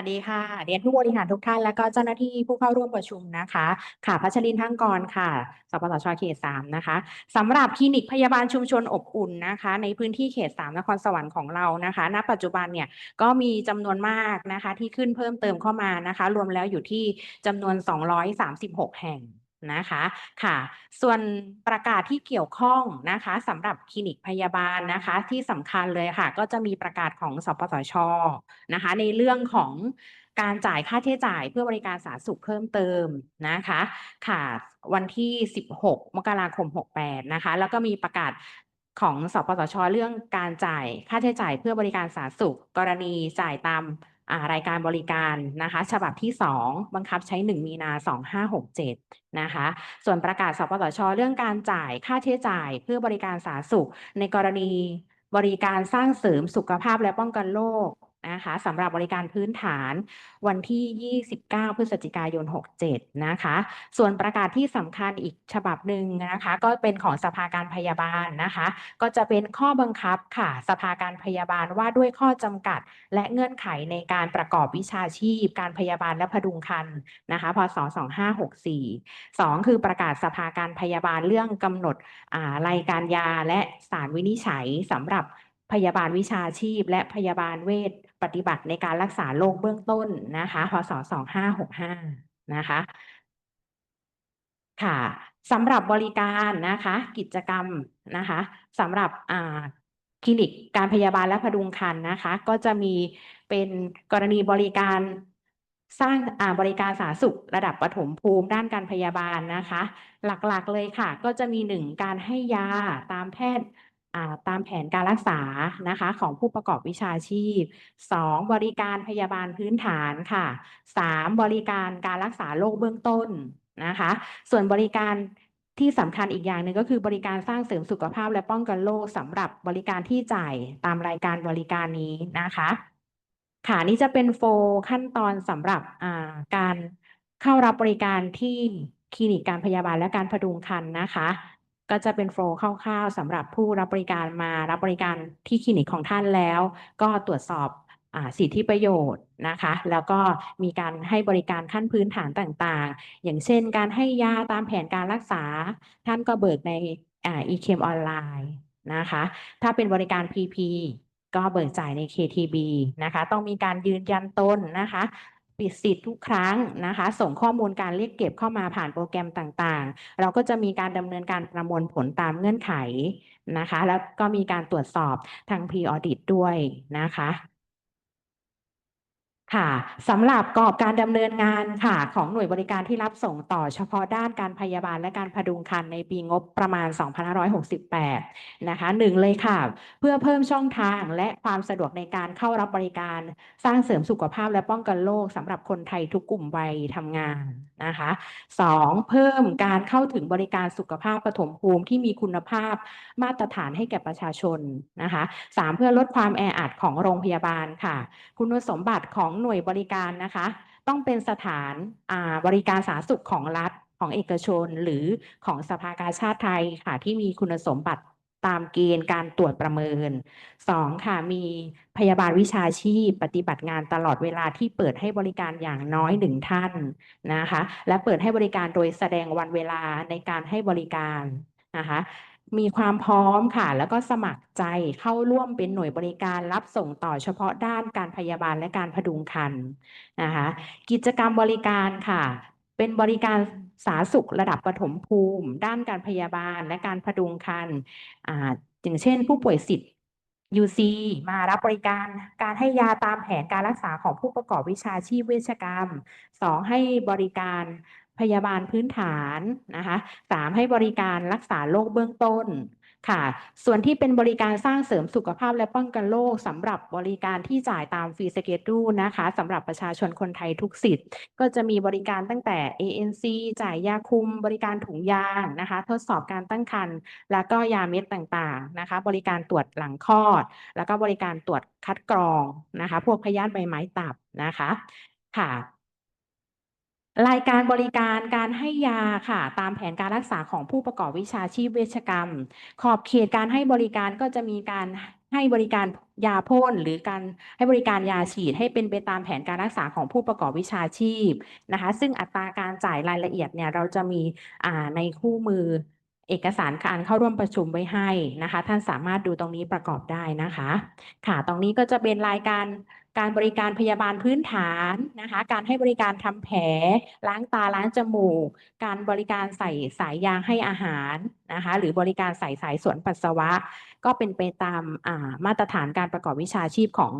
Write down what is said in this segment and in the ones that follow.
วัสดีค่ะเรียนผู้บริหารทุกท่าน และก็เจ้าหน้าที่ผู้เข้าร่วมประชุมนะคะ ค่ะพัชรินทั้งกรค่ะ สปสชเขตสามนะคะสำหรับคลินิกพยาบาลชุมชนอบอุ่นนะคะ ในพื้นที่เขตสามนครสวรรค์ของเรานะคะ ณ ปัจจุบันเนี่ยก็มีจำนวนมากนะคะที่ขึ้นเพิ่มเติมเข้ามานะคะ รวมแล้วอยู่ที่จำนวน 236 แห่ง นะคะค่ะ ส่วนประกาศที่เกี่ยวข้องนะคะสำหรับคลินิกพยาบาลนะคะที่สำคัญเลยค่ะ ก็จะมีประกาศของสปสชนะคะ ในเรื่องของการจ่ายค่าใช้จ่ายเพื่อบริการสาธารณสุขเพิ่มเติมนะคะค่ะวันที่ 16 มกราคม 68 นะคะ แล้วก็มีประกาศของสปสช เรื่องการจ่ายค่าใช้จ่ายเพื่อบริการสาธารณสุข กรณีจ่ายตาม รายการบริการนะคะ ฉบับที่ 2 บังคับใช้ 1 มีนา2567 นะคะ ส่วนประกาศสปสชเรื่องการจ่ายค่าใช้จ่ายเพื่อบริการสาธารณสุข ในกรณีบริการสร้างเสริมสุขภาพและป้องกันโรค นะคะสำหรับบริการพื้นฐานวันที่ 29 พฤศจิกายน 67 นะคะ ส่วนประกาศที่สำคัญอีกฉบับหนึ่งนะคะ ก็เป็นของสภาการพยาบาลนะคะ ก็จะเป็นข้อบังคับค่ะ สภาการพยาบาลว่าด้วยข้อจำกัด และเงื่อนไขในการประกอบวิชาชีพ การพยาบาลและพดุงครรภ์นะคะ พศ 2564 2 คือประกาศสภาการพยาบาลเรื่องกำหนดรายการยาและสารวินิจฉัยสำหรับพยาบาลวิชาชีพ และพยาบาลเวช ปฏิบัติในการรักษาโรคเบื้องต้นนะคะพศ2565 นะคะ ค่ะสำหรับบริการนะคะ กิจกรรมนะคะสำหรับคลินิกการพยาบาลและพดุงครรภ์นะคะ ก็จะมีเป็นกรณีบริการสร้างบริการสาธารณสุขระดับปฐมภูมิด้านการพยาบาลนะคะ หลักๆเลยค่ะ ก็จะมีหนึ่งการให้ยาตามแพทย์ ตามแผนการรักษานะคะของผู้ประกอบวิชาชีพ 2. บริการพยาบาลพื้นฐานค่ะ 3. บริการการรักษาโรคเบื้องต้นนะคะ ส่วนบริการที่สำคัญอีกอย่างหนึ่งก็คือบริการสร้างเสริมสุขภาพและป้องกันโรคสำหรับบริการที่จ่ายตามรายการบริการนี้นะคะค่ะนี่จะเป็นโฟล์ขั้นตอนสำหรับการเข้ารับบริการที่คลินิกการพยาบาลและการพดุงครรภ์นะคะ ก็จะเป็นโฟล์คร่าวๆสำหรับผู้รับบริการมารับบริการที่คลินิกของท่านแล้ว ก็ตรวจสอบอสิทธิประโยชน์นะคะ แล้วก็มีการให้บริการขั้นพื้นฐานต่างๆ อย่างเช่น การให้ยาตามแผนการรักษา ท่านก็เบิกในอ่า eChem ออนไลน์นะคะ ถ้าเป็นบริการ PP ก็เบิกจ่ายใน KTB นะคะ ต้องมีการยืนยันตนนะคะ ปิดสิทธิ์ทุกครั้งนะคะ ส่งข้อมูลการเรียกเก็บเข้ามาผ่านโปรแกรมต่างๆ เราก็จะมีการดำเนินการประมวลผลตามเงื่อนไขนะคะ แล้วก็มีการตรวจสอบทาง Pre Audit ด้วยนะคะ ค่ะสำหรับกรอบการดำเนินงานค่ะ ของหน่วยบริการที่รับส่งต่อเฉพาะด้านการพยาบาลและการพดุงครรภ์ในปีงบประมาณ 2568 นะคะหนึ่งเลยค่ะ เพื่อเพิ่มช่องทางและความสะดวกในการเข้ารับบริการ สร้างเสริมสุขภาพและป้องกันโรคสำหรับคนไทยทุกกลุ่มวัยทำงานนะคะสองเพิ่มการเข้าถึงบริการสุขภาพปฐมภูมิที่มีคุณภาพมาตรฐานให้แก่ประชาชนนะคะสามเพื่อลดความแออัดของโรงพยาบาลค่ะ คุณสมบัติของหน่วยบริการนะคะ ต้องเป็นสถานบริการสาธารณสุขของรัฐของเอกชนหรือของสภากาชาติไทยค่ะที่มีคุณสมบัติตามเกณฑ์การตรวจประเมิน 2. ค่ะ มีพยาบาลวิชาชีพ ปฏิบัติงานตลอดเวลาที่เปิดให้บริการอย่างน้อยหนึ่งท่านนะคะ และเปิดให้บริการโดยแสดงวันเวลาในการให้บริการนะคะ มีความพร้อมค่ะ แล้วก็สมัครใจเข้าร่วมเป็นหน่วยบริการรับส่งต่อเฉพาะด้านการพยาบาลและการพดุงครรภ์นะคะ กิจกรรมบริการค่ะ เป็นบริการสาธารณสุขระดับปฐมภูมิ ด้านการพยาบาลและการพดุงครรภ์อ่าอย่างเช่น ผู้ป่วยสิทธิ์ UC มารับบริการการให้ยาตามแผนการรักษาของผู้ประกอบวิชาชีพเวชกรรม 2. ให้บริการ พยาบาลพื้นฐานนะคะสามให้บริการรักษาโรคเบื้องต้นค่ะ ส่วนที่เป็นบริการสร้างเสริมสุขภาพและป้องกันโรคสำหรับบริการที่จ่ายตามฟรีสเกดูนะคะสำหรับประชาชนคนไทยทุกสิทธิ์ ก็จะมีบริการตั้งแต่ ANC จ่ายยาคุม บริการถุงยางนะคะ ทดสอบการตั้งครรภ์แล้วก็ยาเม็ดต่างๆนะคะ บริการตรวจหลังคลอด แล้วก็บริการตรวจคัดกรองนะคะ พวกพยาธิใบไม้ตับนะคะค่ะ รายการบริการการให้ยาค่ะ ตามแผนการรักษาของผู้ประกอบวิชาชีพเวชกรรม ขอบเขตการให้บริการก็จะมีการให้บริการยาพ่นหรือการให้บริการยาฉีดให้เป็นไปตามแผนการรักษาของผู้ประกอบวิชาชีพนะคะ ซึ่งอัตราการจ่ายรายละเอียดเนี่ยเราจะมีในคู่มือเอกสารการเข้าร่วมประชุมไว้ให้นะคะ ท่านสามารถดูตรงนี้ประกอบได้นะคะ ค่ะตรงนี้ก็จะเป็นรายการ การบริการพยาบาลพื้นฐานนะคะ การให้บริการทำแผล ล้างตาล้างจมูก การบริการใส่สายยางให้อาหารนะคะ หรือบริการใส่สายสวนปัสสาวะ ก็เป็นไปตามมาตรฐานการประกอบวิชาชีพของ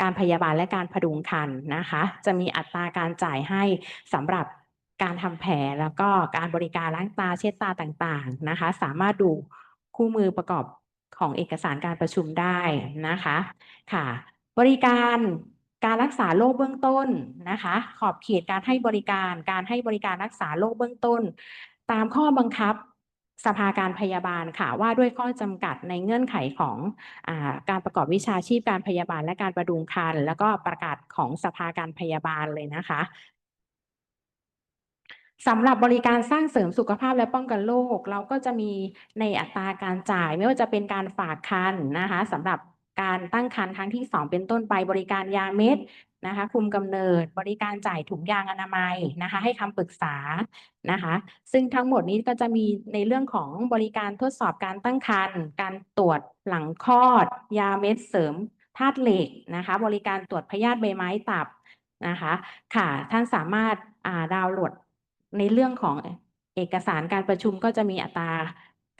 การพยาบาลและการพดุงครรภ์นะคะ จะมีอัตราการจ่ายให้สำหรับการทำแผลแล้วก็การบริการล้างตาเช็ดตาต่างๆนะคะ สามารถดูคู่มือประกอบของเอกสารการประชุมได้นะคะ ค่ะ บริการการรักษาโรคเบื้องต้นนะคะ ขอบเขตการให้บริการการให้บริการรักษาโรคเบื้องต้น ตามข้อบังคับสภาการพยาบาลค่ะว่าด้วยข้อจำกัดในเงื่อนไขของอการประกอบวิชาชีพการพยาบาลและการประดุงครรภ์แล้วก็ประกาศของสภาการพยาบาลเลยนะคะสำหรับบริการสร้างเสริมสุขภาพและป้องกันโรคเราก็จะมีในอัตราการจ่าย ไม่ว่าจะเป็นการฝากคันนะคะสำหรับ การตั้งครรภ์ครั้งที่สองเป็นต้นไปบริการยาเม็ดนะคะ คุมกำเนิดบริการจ่ายถุงยางอนามัยนะคะ ให้คำปรึกษานะคะ ซึ่งทั้งหมดนี้ก็จะมีในเรื่องของบริการทดสอบการตั้งครรภ์การตรวจหลังคลอด ยาเม็ดเสริมธาตุเหล็กนะคะ บริการตรวจพยาธิใบไม้ตับนะคะ ค่ะท่านสามารถาดาวน์โหลดในเรื่องของเอกสารการประชุมก็จะมีอัตรา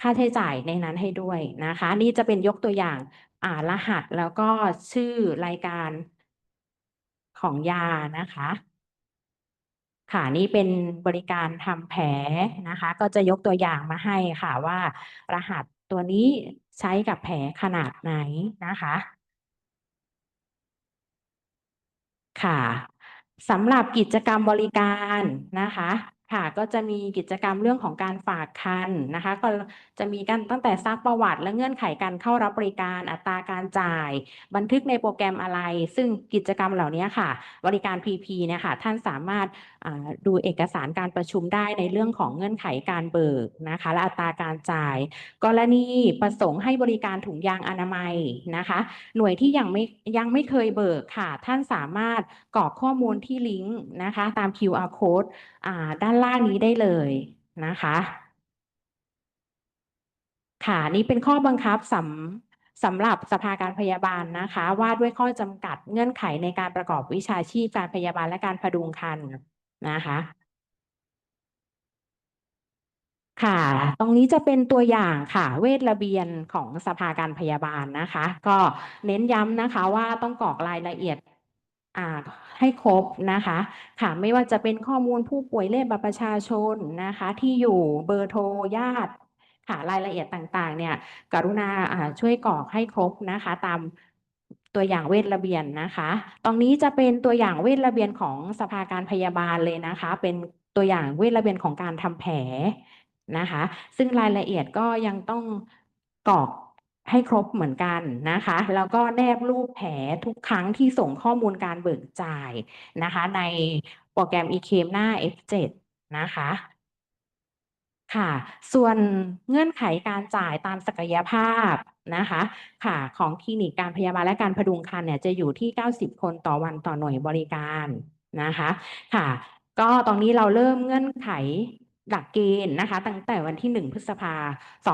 ค่าใช้จ่ายในนั้นให้ด้วยนะคะ นี่จะเป็นยกตัวอย่างอ่ารหัสแล้วก็ชื่อรายการของยานะคะ ค่ะนี่เป็นบริการทำแผลนะคะ ก็จะยกตัวอย่างมาให้ค่ะว่า รหัสตัวนี้ใช้กับแผลขนาดไหนนะคะ ค่ะสำหรับกิจกรรมบริการนะคะ ค่ะก็จะมีกิจกรรมเรื่องของการฝากคันนะคะ ก็จะมีการตั้งแต่ซักประวัติ และเงื่อนไขการเข้ารับบริการอัตราการจ่าย บันทึกในโปรแกรมอะไร ซึ่งกิจกรรมเหล่านี้ค่ะ บริการ PP เนี่ยค่ะท่านสามารถดูเอกสารการประชุมได้ในเรื่องของเงื่อนไขการเบิกนะคะ และอัตราการจ่าย กรณีประสงค์ให้บริการถุงยางอนามัยนะคะ หน่วยที่ยังไม่ยังไม่เคยเบิกค่ะ ท่านสามารถกรอกข้อมูลที่ลิงก์นะคะ ตาม QR code อ่าด้านล่างนี้ได้เลยนะคะค่ะนี่เป็นข้อบังคับสำสำหรับสภาการพยาบาลนะคะ ว่าด้วยข้อจำกัดเงื่อนไขในการประกอบวิชาชีพการพยาบาลและการพดุงครรภ์นะคะค่ะ ตรงนี้จะเป็นตัวอย่างค่ะ เวทระเบียนของสภาการพยาบาลนะคะ ก็เน้นย้ำนะคะว่าต้องกรอกรายละเอียด ให้ครบนะคะค่ะไม่ว่าจะเป็นข้อมูลผู้ป่วยเลขบัตรประชาชนนะคะ ที่อยู่เบอร์โทรญาติค่ะรายละเอียดต่างๆ เนี่ยกรุณาช่วยกรอกให้ครบนะคะ ตามตัวอย่างเวทระเบียนนะคะ ตรงนี้จะเป็นตัวอย่างเวทระเบียนของสภาการพยาบาลเลยนะคะ เป็นตัวอย่างเวทระเบียนของการทำแผลนะคะ ซึ่งรายละเอียดก็ยังต้องกรอก ให้ครบเหมือนกันนะคะ แล้วก็แนบรูปแผลทุกครั้งที่ส่งข้อมูลการเบิกจ่ายนะคะ ในโปรแกรม eClaim หน้า F7 นะคะค่ะ ส่วนเงื่อนไขการจ่ายตามศักยภาพนะคะ ค่ะของคลินิกการพยาบาลและการพดุงครรภ์เนี่ยจะอยู่ที่ 90 คนต่อวันต่อหน่วยบริการนะคะ ค่ะ ก็ตรงนี้เราเริ่มเงื่อนไข หลักเกณฑ์นะคะตั้งแต่วันที่ 1 พฤษภา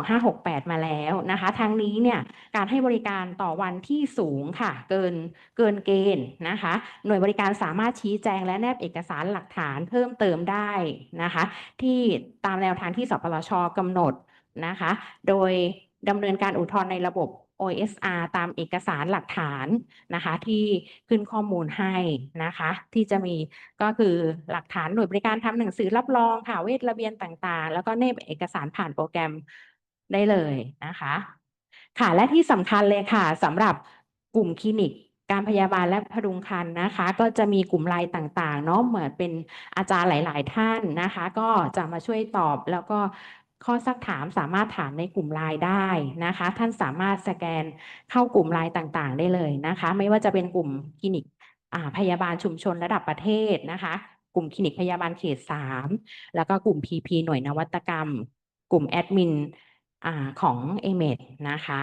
2568 มาแล้วนะคะทั้งนี้เนี่ยการให้บริการต่อวันที่สูงค่ะ เกินเกินเกณฑ์นะคะ หน่วยบริการสามารถชี้แจงและแนบเอกสารหลักฐานเพิ่มเติมได้นะคะ ที่ตามแนวทางที่สปสชกำหนดนะคะ โดยดำเนินการอุทธรณ์ในระบบ OSR ตามเอกสารหลักฐานนะคะ ที่ขึ้นข้อมูลให้นะคะ ที่จะมีก็คือหลักฐานหน่วยบริการทำหนังสือรับรองค่ะเวทระเบียนต่างๆ แล้วก็เนบเอกสารผ่านโปรแกรมได้เลยนะคะ ค่ะและที่สำคัญเลยค่ะสำหรับกลุ่มคลินิกการพยาบาลและพดุงครรภ์นะคะ ก็จะมีกลุ่มไลน์ต่างๆเนาะเหมือนเป็นอาจารย์หลาย ๆ ท่านนะคะ ก็จะมาช่วยตอบแล้วก็ ข้อซักถามสามารถถามในกลุ่มไลน์ได้นะคะ ท่านสามารถสแกนเข้ากลุ่มไลน์ต่างๆ ได้เลยนะคะ ไม่ว่าจะเป็นกลุ่มคลินิกพยาบาลชุมชนระดับประเทศนะคะ กลุ่มคลินิกพยาบาลเขตสามแล้วก็กลุ่ม PP หน่วยนวัตกรรม กลุ่มแอดมินอของเอเมดนะคะ